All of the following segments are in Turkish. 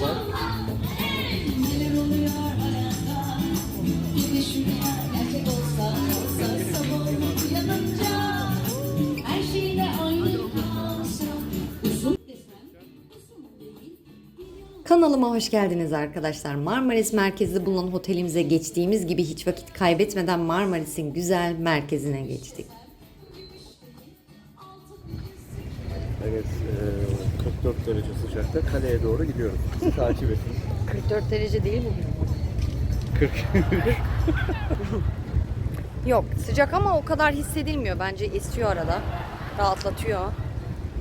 bak. Kanalıma hoş geldiniz arkadaşlar. Marmaris merkezde bulunan otelimize geçtiğimiz gibi hiç vakit kaybetmeden Marmaris'in güzel merkezine geçtik. Evet, e, 44 derece sıcakta kaleye doğru gidiyoruz. Bizi takip edin. 44 derece değil bugün. 40. Yok sıcak ama o kadar hissedilmiyor. Bence esiyor arada. Rahatlatıyor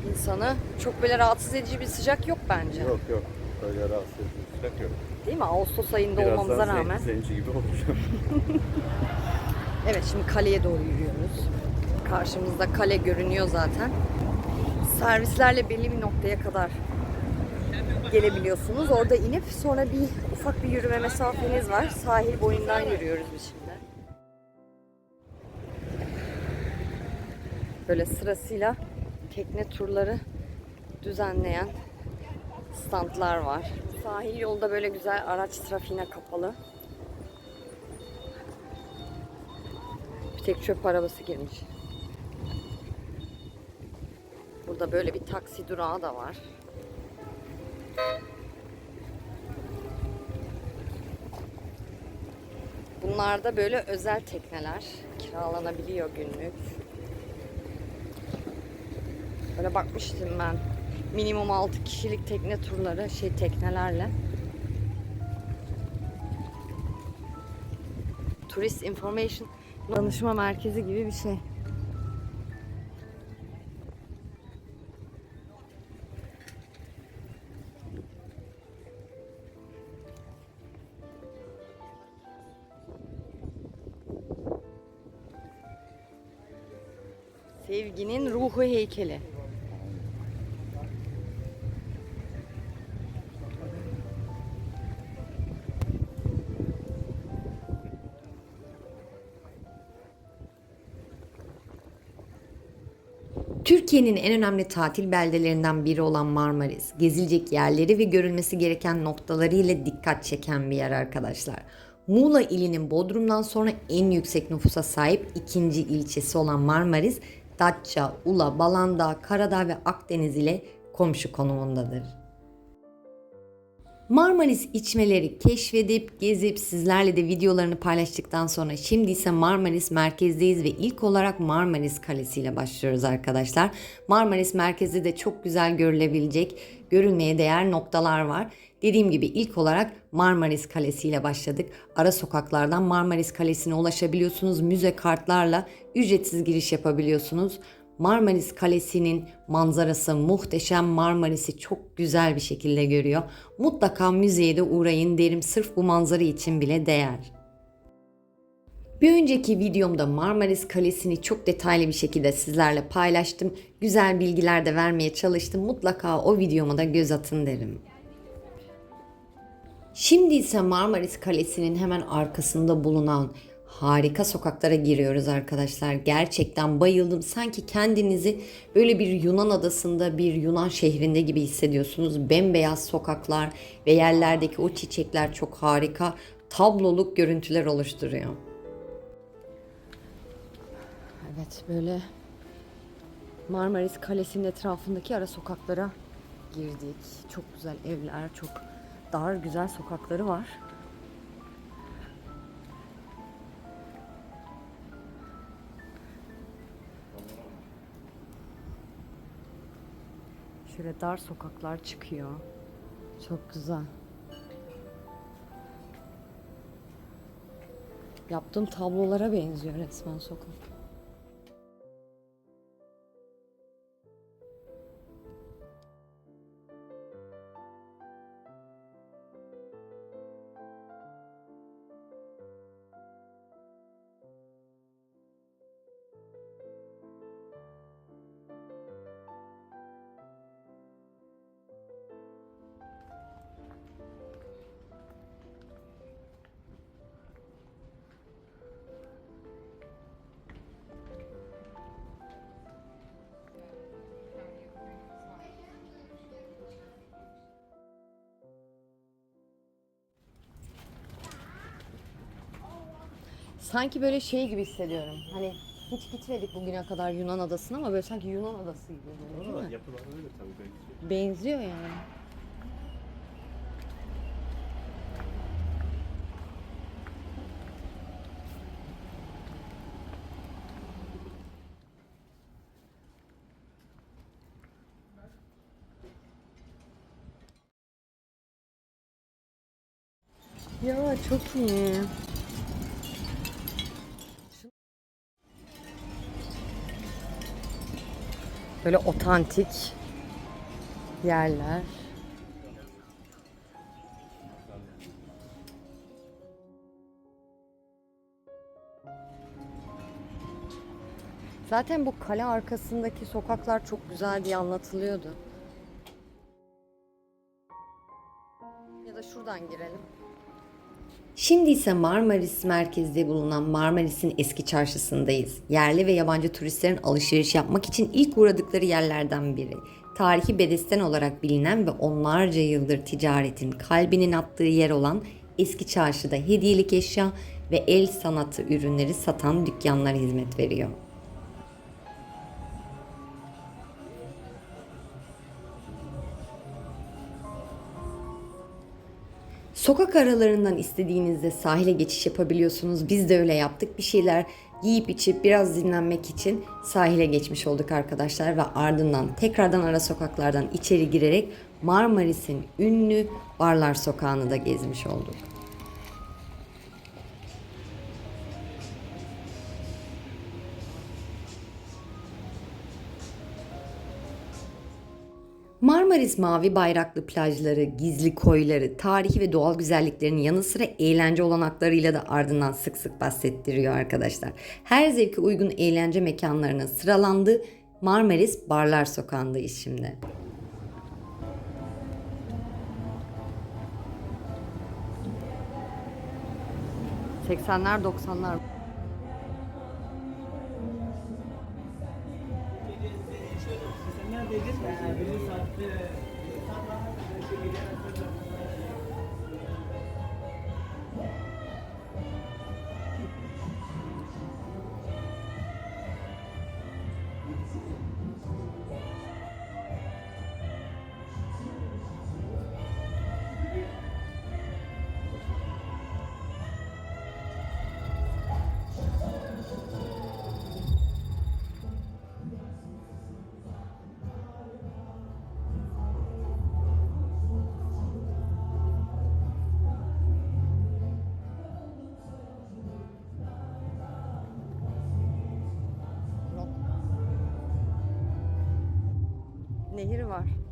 insanı. Çok böyle rahatsız edici bir sıcak yok bence. yok yok, öyle rahatsız edici sıcak yok. Değil mi? Ağustos ayında olmamıza zen- rağmen. zenci gibi olacağım. Evet şimdi kaleye doğru yürüyoruz. Karşımızda kale görünüyor zaten. Servislerle belli bir noktaya kadar gelebiliyorsunuz. Orada inip sonra bir ufak bir yürüme mesafeniz var. Sahil boyundan yürüyoruz biz şimdi. Böyle sırasıyla tekne turları düzenleyen standlar var. Sahil yolda böyle güzel araç trafiğine kapalı. Bir tek çöp arabası girmiş. Burada böyle bir taksi durağı da var. Bunlar da böyle özel tekneler. Kiralanabiliyor günlük. Böyle bakmıştım ben. Minimum 6 kişilik tekne turları, şey teknelerle. Tourist Information danışma merkezi gibi bir şey. Sevginin ruhu heykeli. Türkiye'nin en önemli tatil beldelerinden biri olan Marmaris, gezilecek yerleri ve görülmesi gereken noktaları ile dikkat çeken bir yer arkadaşlar. Muğla ilinin Bodrum'dan sonra en yüksek nüfusa sahip ikinci ilçesi olan Marmaris, Datça, Ula, Balandağ, Karadağ ve Akdeniz ile komşu konumundadır. Marmaris içmeleri keşfedip, gezip sizlerle de videolarını paylaştıktan sonra şimdi ise Marmaris merkezdeyiz ve ilk olarak Marmaris Kalesi ile başlıyoruz arkadaşlar. Marmaris merkezde de çok güzel görülebilecek, görülmeye değer noktalar var. Dediğim gibi ilk olarak Marmaris Kalesi ile başladık. Ara sokaklardan Marmaris Kalesi'ne ulaşabiliyorsunuz. Müze kartlarla ücretsiz giriş yapabiliyorsunuz. Marmaris Kalesi'nin manzarası muhteşem. Marmaris'i çok güzel bir şekilde görüyor. Mutlaka müzeye de uğrayın derim sırf bu manzara için bile değer. Bir önceki videomda Marmaris Kalesi'ni çok detaylı bir şekilde sizlerle paylaştım. Güzel bilgiler de vermeye çalıştım. Mutlaka o videoma da göz atın derim. Şimdi ise Marmaris Kalesi'nin hemen arkasında bulunan harika sokaklara giriyoruz arkadaşlar. Gerçekten bayıldım. Sanki kendinizi böyle bir Yunan adasında, bir Yunan şehrinde gibi hissediyorsunuz. Bembeyaz sokaklar ve yerlerdeki o çiçekler çok harika. Tabloluk görüntüler oluşturuyor. Evet böyle Marmaris Kalesi'nin etrafındaki ara sokaklara girdik. Çok güzel evler, çok dar güzel sokakları var. Şöyle dar sokaklar çıkıyor. Çok güzel. Yaptığım tablolara benziyor resmen sokak. Sanki böyle şey gibi hissediyorum. Hani hiç gitmedik bugüne kadar Yunan adasına ama böyle sanki Yunan adası gibi. böyle, değil mi? yapılar öyle tabii belki. Benziyor yani. Ya çok iyi. Böyle otantik yerler. Zaten bu kale arkasındaki sokaklar çok güzel diye anlatılıyordu. Ya da şuradan girelim. Şimdi ise Marmaris merkezde bulunan Marmaris'in eski çarşısındayız. Yerli ve yabancı turistlerin alışveriş yapmak için ilk uğradıkları yerlerden biri. Tarihi Bedesten olarak bilinen ve onlarca yıldır ticaretin kalbinin attığı yer olan eski çarşıda hediyelik eşya ve el sanatı ürünleri satan dükkanlar hizmet veriyor. Sokak aralarından istediğinizde sahile geçiş yapabiliyorsunuz. Biz de öyle yaptık. Bir şeyler yiyip içip biraz dinlenmek için sahile geçmiş olduk arkadaşlar ve ardından tekrardan ara sokaklardan içeri girerek Marmaris'in ünlü Barlar Sokağı'nı da gezmiş olduk. Marmaris mavi bayraklı plajları, gizli koyları, tarihi ve doğal güzelliklerinin yanı sıra eğlence olanaklarıyla da ardından sık sık bahsettiriyor arkadaşlar. Her zevke uygun eğlence mekanlarına sıralandı. Marmaris Barlar Sokağı'ndayız şimdi. ...80'ler 90'lar. Nehir var.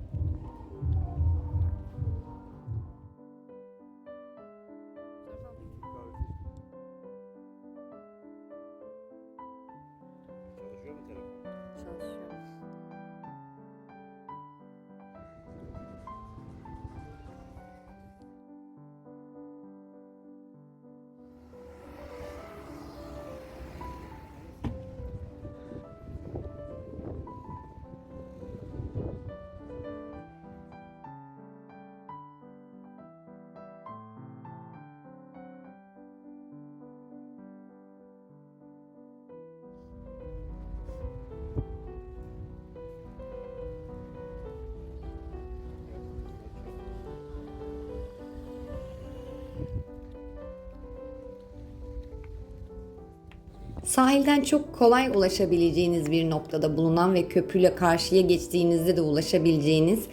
Sahilden çok kolay ulaşabileceğiniz bir noktada bulunan ve köprüyle karşıya geçtiğinizde de ulaşabileceğiniz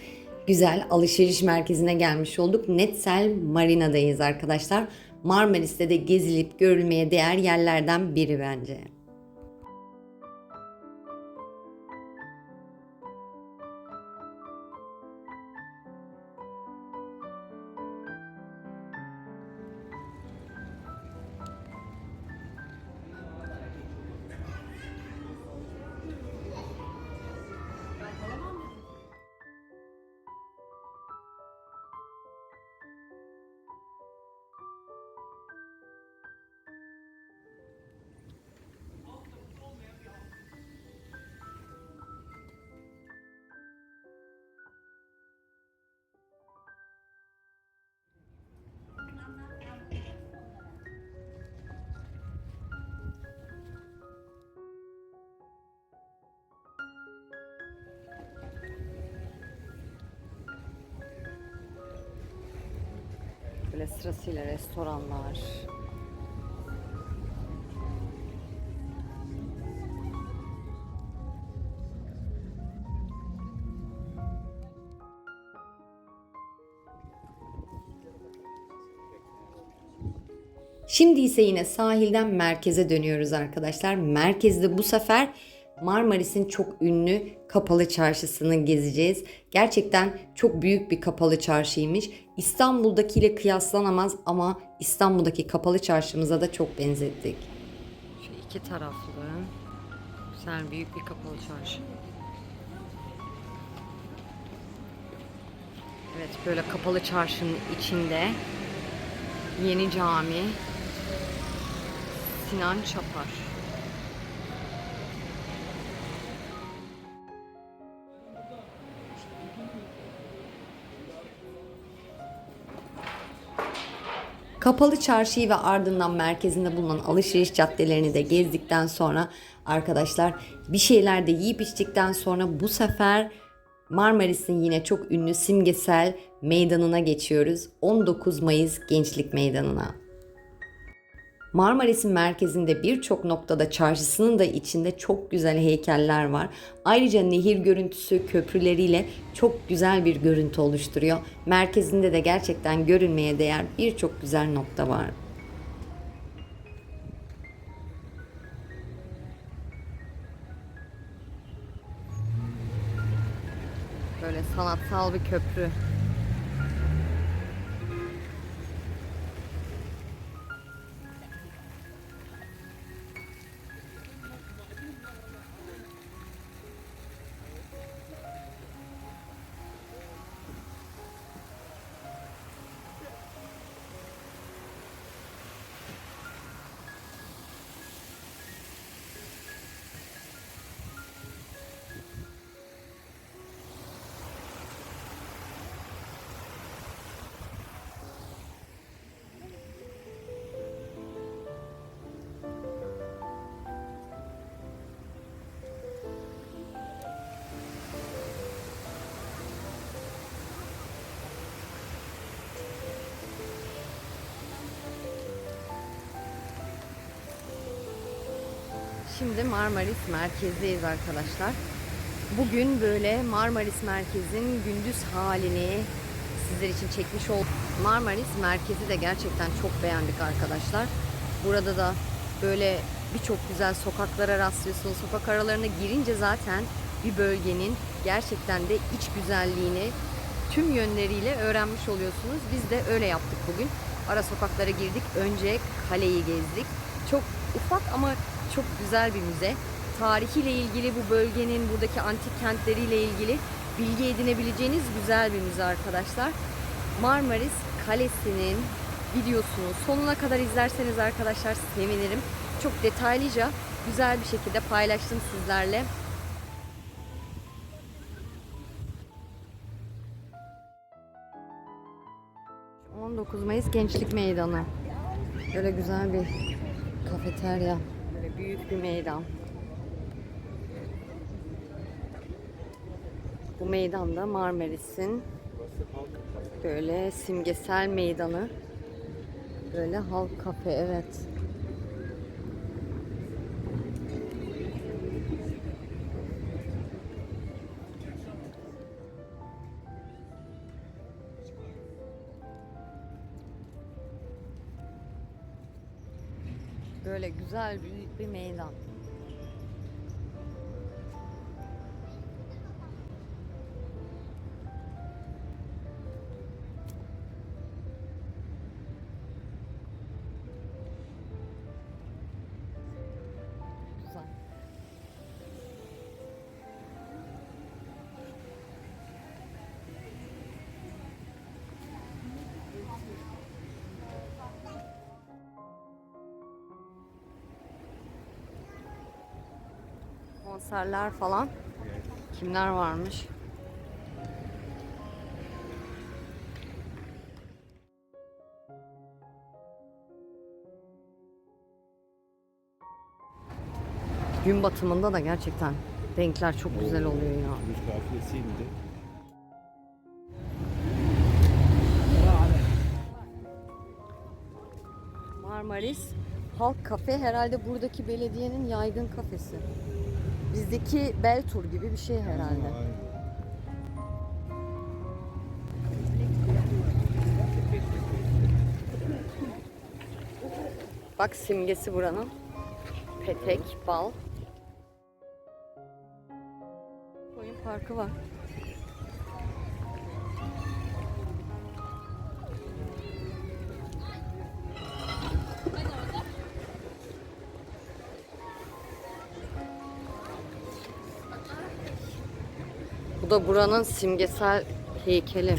güzel alışveriş merkezine gelmiş olduk. Netsel Marina'dayız arkadaşlar. Marmaris'te de gezilip görülmeye değer yerlerden biri bence. Böyle sırasıyla restoranlar. Şimdi ise yine sahilden merkeze dönüyoruz arkadaşlar. Merkezde bu sefer Marmaris'in çok ünlü kapalı çarşısını gezeceğiz. Gerçekten çok büyük bir kapalı çarşıymış. İstanbul'dakiyle kıyaslanamaz ama İstanbul'daki kapalı çarşımıza da çok benzettik. Şu iki taraflı güzel büyük bir kapalı çarşı. Evet böyle kapalı çarşının içinde Yeni Cami Sinan Çapar. Kapalı çarşıyı ve ardından merkezinde bulunan alışveriş caddelerini de gezdikten sonra arkadaşlar bir şeyler de yiyip içtikten sonra bu sefer Marmaris'in yine çok ünlü simgesel meydanına geçiyoruz. 19 Mayıs Gençlik Meydanı'na. Marmaris'in merkezinde birçok noktada çarşısının da içinde çok güzel heykeller var. Ayrıca nehir görüntüsü köprüleriyle çok güzel bir görüntü oluşturuyor. Merkezinde de gerçekten görülmeye değer birçok güzel nokta var. Böyle sanatsal bir köprü. Şimdi Marmaris merkezdeyiz arkadaşlar. Bugün böyle Marmaris merkezin gündüz halini sizler için çekmiş oldum. Marmaris merkezi de gerçekten çok beğendik arkadaşlar. Burada da böyle birçok güzel sokaklara rastlıyorsunuz. Sokak aralarına girince zaten bir bölgenin gerçekten de iç güzelliğini tüm yönleriyle öğrenmiş oluyorsunuz. Biz de öyle yaptık bugün. Ara sokaklara girdik. Önce kaleyi gezdik. Çok ufak ama çok güzel bir müze. Tarihiyle ilgili bu bölgenin buradaki antik kentleriyle ilgili bilgi edinebileceğiniz güzel bir müze arkadaşlar. Marmaris Kalesi'nin videosunu sonuna kadar izlerseniz arkadaşlar sevinirim. Çok detaylıca güzel bir şekilde paylaştım sizlerle. Şu 19 Mayıs Gençlik Meydanı. Böyle güzel bir kafeterya. Böyle büyük bir meydan. Bu meydanda Marmaris'in böyle simgesel meydanı. Böyle halk kafe evet. Güzel büyük bir meydan. Konserler falan. Kimler varmış? Gün batımında da gerçekten renkler çok güzel oluyor ya. Marmaris Halk Kafe herhalde buradaki belediyenin yaygın kafesi. Bizdeki Bel Tur gibi bir şey herhalde. Bak simgesi buranın. Petek, bal. Oyun parkı var. Bu da buranın simgesel heykeli.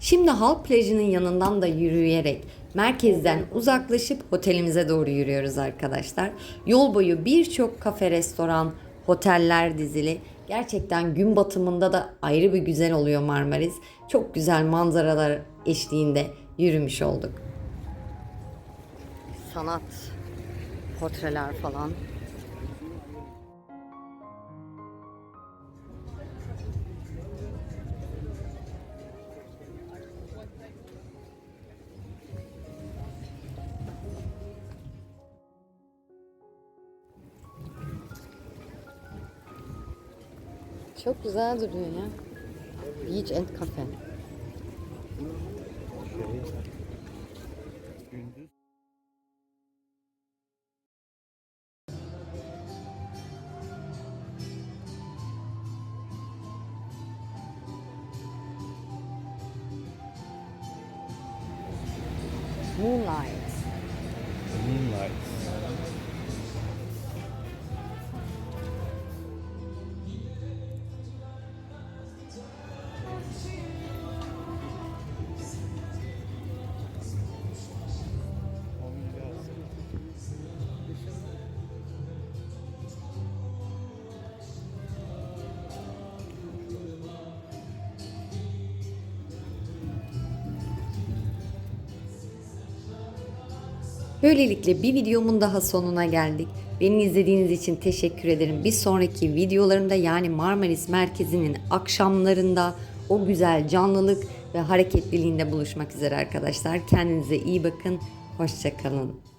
Şimdi halk plajının yanından da yürüyerek merkezden uzaklaşıp otelimize doğru yürüyoruz arkadaşlar. Yol boyu birçok kafe, restoran, oteller dizili. Gerçekten gün batımında da ayrı bir güzel oluyor Marmaris. Çok güzel manzaralar eşliğinde yürümüş olduk. Sanat, portreler falan. Çok güzel duruyor ya. Beach and Cafe. Böylelikle bir videomun daha sonuna geldik. Beni izlediğiniz için teşekkür ederim. Bir sonraki videolarımda yani Marmaris Merkezi'nin akşamlarında o güzel canlılık ve hareketliliğinde buluşmak üzere arkadaşlar. Kendinize iyi bakın. Hoşçakalın.